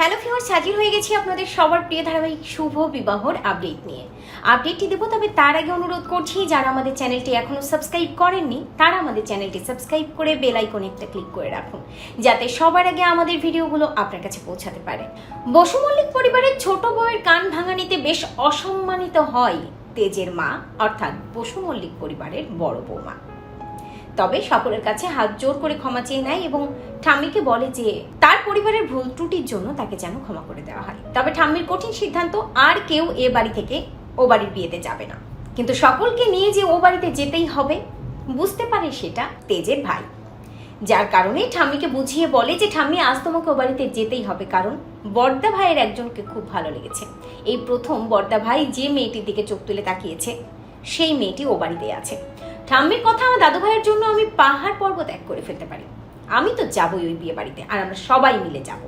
Hello ফিওর হাজির হয়ে গেছি আপনাদের সবার প্রিয় ধারাবাহিক শুভ বিবাহর আপডেট নিয়ে। আপডেটটি দেবো, তবে তার আগে অনুরোধ করছি, যারা আমাদের চ্যানেলটি এখনও সাবস্ক্রাইব করেননি, তারা আমাদের চ্যানেলটি সাবস্ক্রাইব করে বেল আইকনে একটা ক্লিক করে রাখুন, যাতে সবার আগে আমাদের ভিডিওগুলো আপনার কাছে পৌঁছাতে পারে। বসু মল্লিক পরিবারের ছোট বউয়ের কান ভাঙানিতে বেশ অসম্মানিত হয় তেজের মা, অর্থাৎ বসু মল্লিক পরিবারের বড় বৌমা। তবে সকলের কাছে হাত জোর করে ক্ষমা চেয়ে নেয় এবং ঠাম্মিকে বলে যে, তার পরিবারের ভুল ত্রুটির জন্য তাকে যেন ক্ষমা করে দেওয়া হয়। তবে ঠাম্মির কঠিন সিদ্ধান্ত, আর কেউ এ বাড়ি থেকে ও বাড়ির বিয়েতে যাবে না। কিন্তু সকলকে নিয়ে যে ও বাড়িতে যেতেই হবে, বুঝতে পারে সেটা তেজের ভাই। যার কারণে ঠাম্মিকে বুঝিয়ে বলে যে, ঠাম্মি, আজ তোমাকে ও বাড়িতে যেতেই হবে, কারণ বর্দা ভাইয়ের একজনকে খুব ভালো লেগেছে। এই প্রথম বর্দা ভাই যে মেয়েটির দিকে চোখ তুলে তাকিয়েছে, সেই মেয়েটি ও বাড়িতে আছে। ঠাম্মির কথা আমার দাদু ভাইয়ের জন্য আমি পাহাড় পর্বত এক করে ফেলতে পারি। আমি তো যাবই ওই বিয়ে বাড়িতে, আর আমরা সবাই মিলে যাব।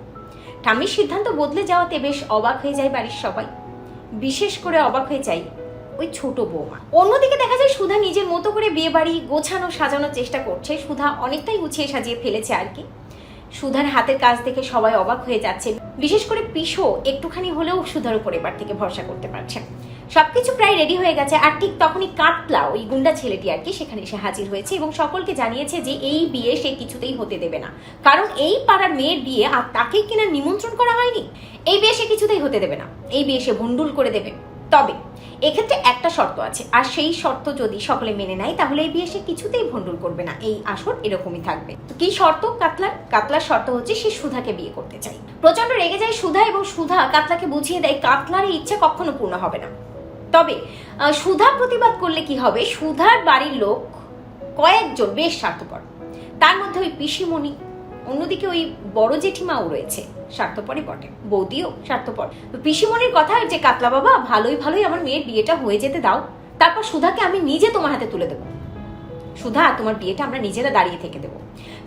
ঠাম্মির সিদ্ধান্ত বদলে যাওয়াতে বেশ অবাক হয়ে যায় বাড়ির সবাই। বিশেষ করে অবাক হয়ে যায় ওই ছোট বৌমা। অন্যদিকে দেখা যায় সুধা নিজের মতো করে বিয়ে বাড়ি গোছানো, সাজানোর চেষ্টা করছে। সুধা অনেকটাই গুছিয়ে সাজিয়ে ফেলেছে আর কি। সুধার হাতের কাজ দেখে সবাই অবাক হয়ে যাচ্ছে। বিশেষ করে পিসো একটুখানি হলেও সুধার উপর এবার থেকে ভরসা করতে পারছে। সবকিছু প্রায় রেডি হয়ে গেছে আর ঠিক তখনই কাতলা ওই গুন্ডা ছেলেটি আর কি সেখানে এসে হাজির হয়েছে এবং সকলকে জানিয়েছে যে এই বিয়ে সে কিছুতেই হতে দেবে না। কারণ এই পাড়ার মেয়ের বিয়ে আর তাকে কিনা নিমন্ত্রণ করা হয়নি? এই বিয়ে সে কিছুতেই হতে দেবে না। এই বিয়ে সে ভন্ডুল করে দেবে। তবে এক্ষেত্রে একটা শর্ত আছে। আর সেই শর্ত যদি সকলে মেনে নেয়, তাহলে এই বিয়ে সে কিছুতেই ভন্ডুল করবে না। এই আসর এরকমই থাকবে। কি শর্ত? কাতলার কাতলার শর্ত হচ্ছে সে সুধাকে বিয়ে করতে চাই প্রচণ্ড রেগে যায় সুধা এবং সুধা কাতলাকে বুঝিয়ে দেয়, কাতলার এই ইচ্ছা কখনো পূর্ণ হবে না। তবে সুধা প্রতিবাদ করলে কি হবে? সুধার বাড়ির লোক কয়েকজন বেশ স্বার্থপর। তার মধ্যে ওই পিসিমণি, অন্যদিকে ওই বড় জেঠিমাও রয়েছে। স্বার্থপরই বটে, বৌদিও স্বার্থপর। তো পিসিমণির কথা যে কাতলা বাবা, ভালোই ভালোই আমার মেয়ের বিয়েটা হয়ে যেতে দাও, তারপর সুধাকে আমি নিজে তোমার হাতে তুলে দেবো। সুধা, তোমার বিয়েটা আমরা নিজেরা দাঁড়িয়ে থেকে দেবো।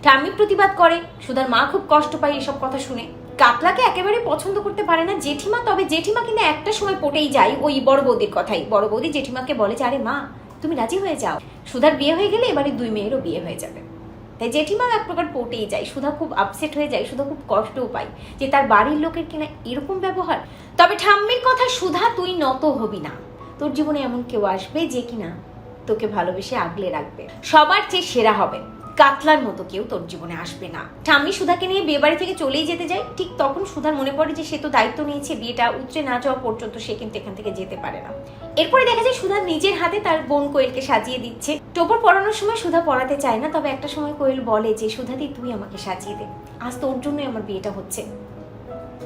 ঠাম্মি প্রতিবাদ করে, সুধার মা খুব কষ্ট পায় এসব কথা শুনে। কাতলাকে একেবারে পছন্দ করতে পারে না জেঠিমা, তবে জেঠিমা কিন্তু একটা সময় পটেই যায় ওই বড় বৌদির কথাই। বড় বৌদি জেঠিমাকে বলে যে, আরে মা, তুমি রাজি হয়ে যাও? সুধার বিয়ে হয়ে গেলে এবারে দুই মেয়েরও বিয়ে হয়ে যাবে। তাই জেঠিমাও এক প্রকার পটেই যায়, সুধা খুব আপসেট হয়ে যায়, সুধা খুব কষ্টও পায় যে তার বাড়ির লোকের কিনা এরকম ব্যবহার। তবে ঠাম্মির কথা সুধা, তুই নত হবি না। তোর জীবনে এমন কেউ আসবে যে কিনা তোকে ভালোবেসে আগলে রাখবে। সবার চেয়ে সেরা হবে। কাতলার মতো কেউ তোর জীবনে আসবে না। ঠাম্মি সুধাকে নিয়ে বিয়ে বাড়ি থেকে চলেই যেতে যায়। ঠিক তখন সুধার মনে পড়ে যে সে তো দায়িত্ব নিয়েছে, বিয়েটা উতরে না যাওয়া পর্যন্ত সে কিন্তু এখান থেকে যেতে পারে না। এরপরে দেখা যায় সুধা নিজের হাতে তার বোন কোয়েলকে সাজিয়ে দিচ্ছে। টোপর পরানোর সময় সুধা পড়াতে চায় না, তবে একটা সময় কোয়েল বলে যে, সুধা সুধাদি তুই আমাকে সাজিয়ে দে। আজ তোর জন্যই আমার বিয়েটা হচ্ছে।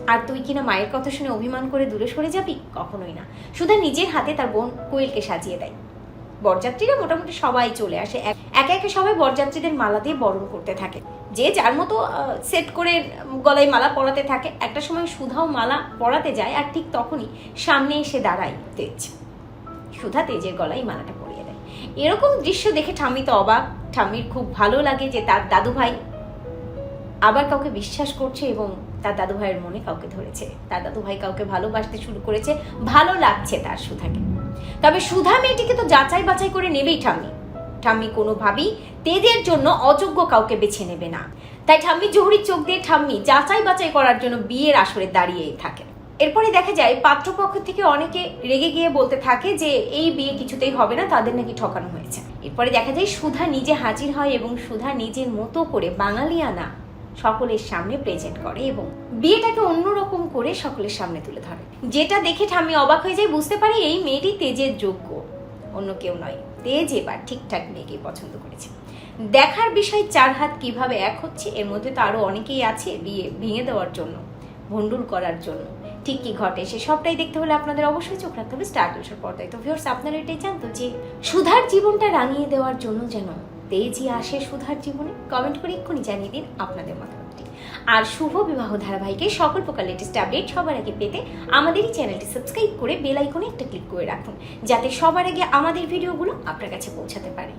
আর তুই কিনা মায়ের কথা শুনে অভিমান করে দূরে সরে যাবি? কখনোই না। সুধা নিজের হাতে তার বোন কোয়েলকে সাজিয়ে দেয়। বরযাত্রীরা মোটামুটি সবাই চলে আসে। এক- একে সবাই বরযাত্রীদের মালা দিয়ে বরণ করতে থাকে। যে যার মতো সেট করে গলায় মালা পরাতে থাকে। একটা সময় সুধাও মালা পরাতে যায় আর ঠিক তখনই সামনে এসে দাঁড়ায় তেজ। সুধা তেজের গলায় মালাটা পরিয়ে দেয়। এরকম দৃশ্য দেখে ঠাম্মি তো অবাক। ঠাম্মির খুব ভালো লাগে যে তার দাদু ভাই আবার কাউকে বিশ্বাস করছে এবং তার দাদু ভাইয়ের মনে কাউকে ধরেছে। তার দাদু ভাই কাউকে ভালোবাসতে শুরু করেছে। ভালো লাগছে তার সুধাকে। তবে সুধা মেয়েটিকে তো যাচাই বাছাই করে নেবেই ঠাম্মি। ঠাম্মি কোনোভাবেই তেদের জন্য অযোগ্য কাউকে বেছে নেবে না। তাই ঠাম্মি জহুরির চোখ দিয়ে ঠাম্মি যাচাই বাছাই করার জন্য বিয়ের আসরে দাঁড়িয়েই থাকে। এরপরে দেখা যায়, পাত্রপক্ষ থেকে অনেকে রেগে গিয়ে বলতে থাকে যে, এই বিয়ে কিছুতেই হবে না, তাদের নাকি ঠকানো হয়েছে। এরপরে দেখা যায়, সুধা নিজে হাজির হয় এবং সুধা নিজের মতো করে বাঙালিয়ানা সকলের সামনে প্রেজেন্ট করে এবং বিয়েটাকে অন্যরকম করে সকলের সামনে তুলে ধরে। যেটা দেখে ঠাম্মি অবাক হয়ে যায়, বুঝতে পারি এই মেয়েটি তেজের যোগ্য। অন্য কেউ নয়, তেজ এবার ঠিকঠাক মেয়েকে পছন্দ করেছে। দেখার বিষয় চার হাত কীভাবে এক হচ্ছে, এর মধ্যে তো আরও অনেকেই আছে বিয়ে, ভেঙে দেওয়ার জন্য, ভণ্ডুল করার জন্য। ঠিক কি ঘটে সে সবটাই দেখতে হলে আপনাদের অবশ্যই চোখ রাখতে হবে। স্টার পর্দায়। তো ভিউয়ার্স আপনারা এটাই জানতো যে সুধার জীবনটা রাঙিয়ে দেওয়ার জন্য যেন তেজই আসে সুধার জীবনে কমেন্ট করে এক্ষুনি জানিয়ে দিন আপনাদের মতামতটি। আর শুভ বিবাহ ধারাবাহিকে সকল প্রকার লেটেস্ট আপডেট সবার আগে পেতে আমাদের এই চ্যানেলটি সাবস্ক্রাইব করে বেল আইকনে একটা ক্লিক করে রাখুন, যাতে সবার আগে আমাদের ভিডিওগুলো আপনার কাছে পৌঁছাতে পারে।